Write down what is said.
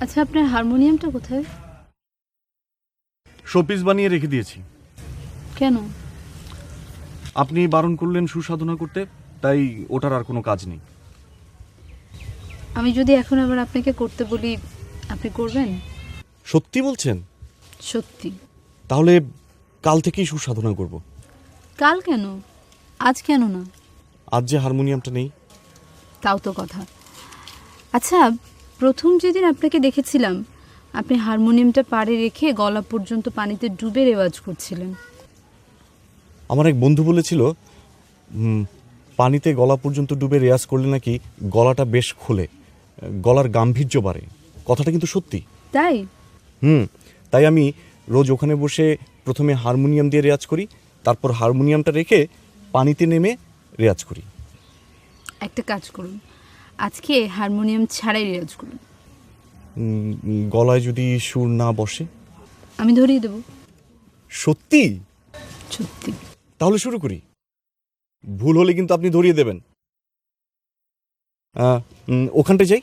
আচ্ছা আপনার হারমোনিয়ামটা কোথায়? শোপিস বানিয়ে রেখে দিয়েছি। কেন? আপনি বারণ করলেন সুসাধনা করতে তাই ওটার আর কোনো কাজ নেই। আমি যদি এখন আবার আপনাকে করতে বলি আপনি করবেন? সত্যি বলছেন? সত্যি। তাহলে কাল থেকেই সুসাধনা করব। কাল কেন? আজ কেন না? আজ যে হারমোনিয়ামটা নেই। তাও তো কথা। আচ্ছা প্রথম যেদিন আপনাকে দেখেছিলাম আপনি হারমোনিয়ামটা পাড়ে রেখে গলা পর্যন্ত পানিতে ডুবে রেওয়াজ করছিলেন। আমার এক বন্ধু বলেছিল পানিতে গলা পর্যন্ত ডুবে রেয়াজ করলে নাকি গলাটা বেশ খোলে গলার গাম্ভীর্য বাড়ে। কথাটা কিন্তু সত্যি। তাই? হুম তাই আমি রোজ ওখানে বসে প্রথমে হারমোনিয়াম দিয়ে রেয়াজ করি তারপর হারমোনিয়ামটা রেখে পানিতে নেমে রেয়াজ করি। একটা কাজ করুন আজকে হারমোনিয়াম ছাড়াই রেওয়াজ করুন। গলায় যদি সুর না বসে? আমি ধরিয়ে দেব। সত্যি? সত্যি। তাহলে শুরু করি। ভুল হলে কিন্তু আপনি ধরিয়ে দেবেন। ওখানটা যাই।